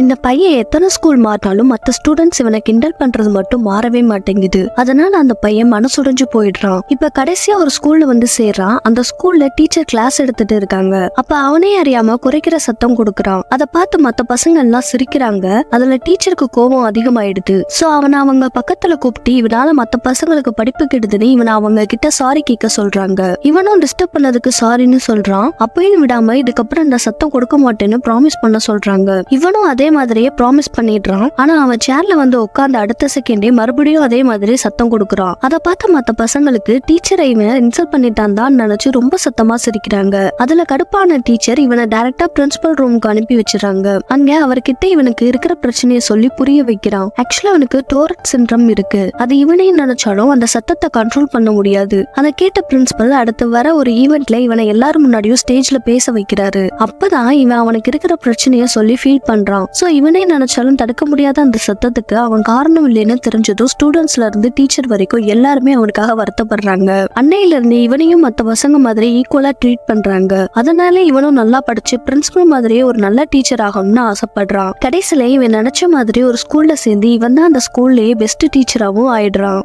இந்த பையன் எத்தனை ஸ்கூல் மாறினாலும் மத்த ஸ்டூடெண்ட்ஸ் இவனை கிண்டல் பண்றது மட்டும் மாறவே மாட்டேங்குது. அதனால அந்த பையன் மனசுடைஞ்சு போயிடுறான். இப்ப கடைசியா ஒரு ஸ்கூல்ல வந்து சேர்றான். அந்த ஸ்கூல்ல டீச்சர் கிளாஸ் எடுத்துட்டு இருக்காங்க. அப்ப அவனே அறியாம குறைக்கிற சத்தம் கொடுக்கறான். அதை பார்த்து மத்த பசங்க எல்லாம் சிரிக்கிறாங்க. அதுல டீச்சருக்கு கோபம் அதிகமாயிடுது. சோ அவனை அவங்க பக்கத்துல கூப்பிட்டு இவனால மத்த பசங்களுக்கு படிப்பு கெடுதுன்னு இவனை அவங்க கிட்ட சாரி கேட்க சொல்றாங்க. இவனும் டிஸ்டர்ப் பண்ணதுக்கு சாரின்னு சொல்றான். அப்பயும் விடாம இதுக்கப்புறம் இந்த சத்தம் கொடுக்க மாட்டேன்னு ப்ராமிஸ் பண்ண சொல்றாங்க. இவனும் அதே அதே மாதிரியே ப்ராமிஸ் பண்ணிடுறான். ஆனா அவன் சேர்ல வந்து உட்காந்து அடுத்த செகண்டே மறுபடியும் அதே மாதிரி சத்தம் கொடுக்கறான். அதை பார்த்த மத்த பசங்களுக்கு டீச்சரை இவன் இன்சல்ட் பண்ணிட்டான் தான் நினைச்சு ரொம்ப சத்தமா சிரிக்கிறாங்க. அதுல கடுப்பான டீச்சர் இவனை டைரக்டா பிரின்சிபல் ரூமுக்கு அனுப்பி வச்சிருக்காங்க அங்க அவர்கிட்ட இவனுக்கு இருக்கிற பிரச்சனையை சொல்லி புரிய வைக்கிறான். ஆக்சுவலா அவனுக்கு டோரட் சின்ரம் இருக்கு. அது இவனே நினைச்சாலும் அந்த சத்தத்தை கண்ட்ரோல் பண்ண முடியாது. அதை கேட்ட பிரின்சிபல் அடுத்து வர ஒரு ஈவெண்ட்ல இவனை எல்லாரும் முன்னாடியும் ஸ்டேஜ்ல பேச வைக்கிறாரு. அப்பதான் இவன் அவனுக்கு இருக்கிற பிரச்சனைய சொல்லி ஃபீல் பண்றான். ஸோ இவனே நினைச்சாலும் தடுக்க முடியாத அந்த சத்தத்துக்கு அவன் காரணம் இல்லைன்னு தெரிஞ்சதும் ஸ்டூடெண்ட்ஸ்ல இருந்து டீச்சர் வரைக்கும் எல்லாருமே அவனுக்காக வருத்தப்படுறாங்க. அன்னையில இருந்து இவனையும் மத்த பசங்க மாதிரி ஈக்குவலா ட்ரீட் பண்றாங்க. அதனால இவனும் நல்லா படிச்சு பிரின்சிபல் மாதிரியே ஒரு நல்ல டீச்சர் ஆகணும்னு ஆசைப்படுறான். கடைசியில இவன் நினைச்ச மாதிரி ஒரு ஸ்கூல்ல சேர்ந்து இவன் தான் அந்த ஸ்கூல்லயே பெஸ்ட் டீச்சராகவும் ஆயிடுறான்.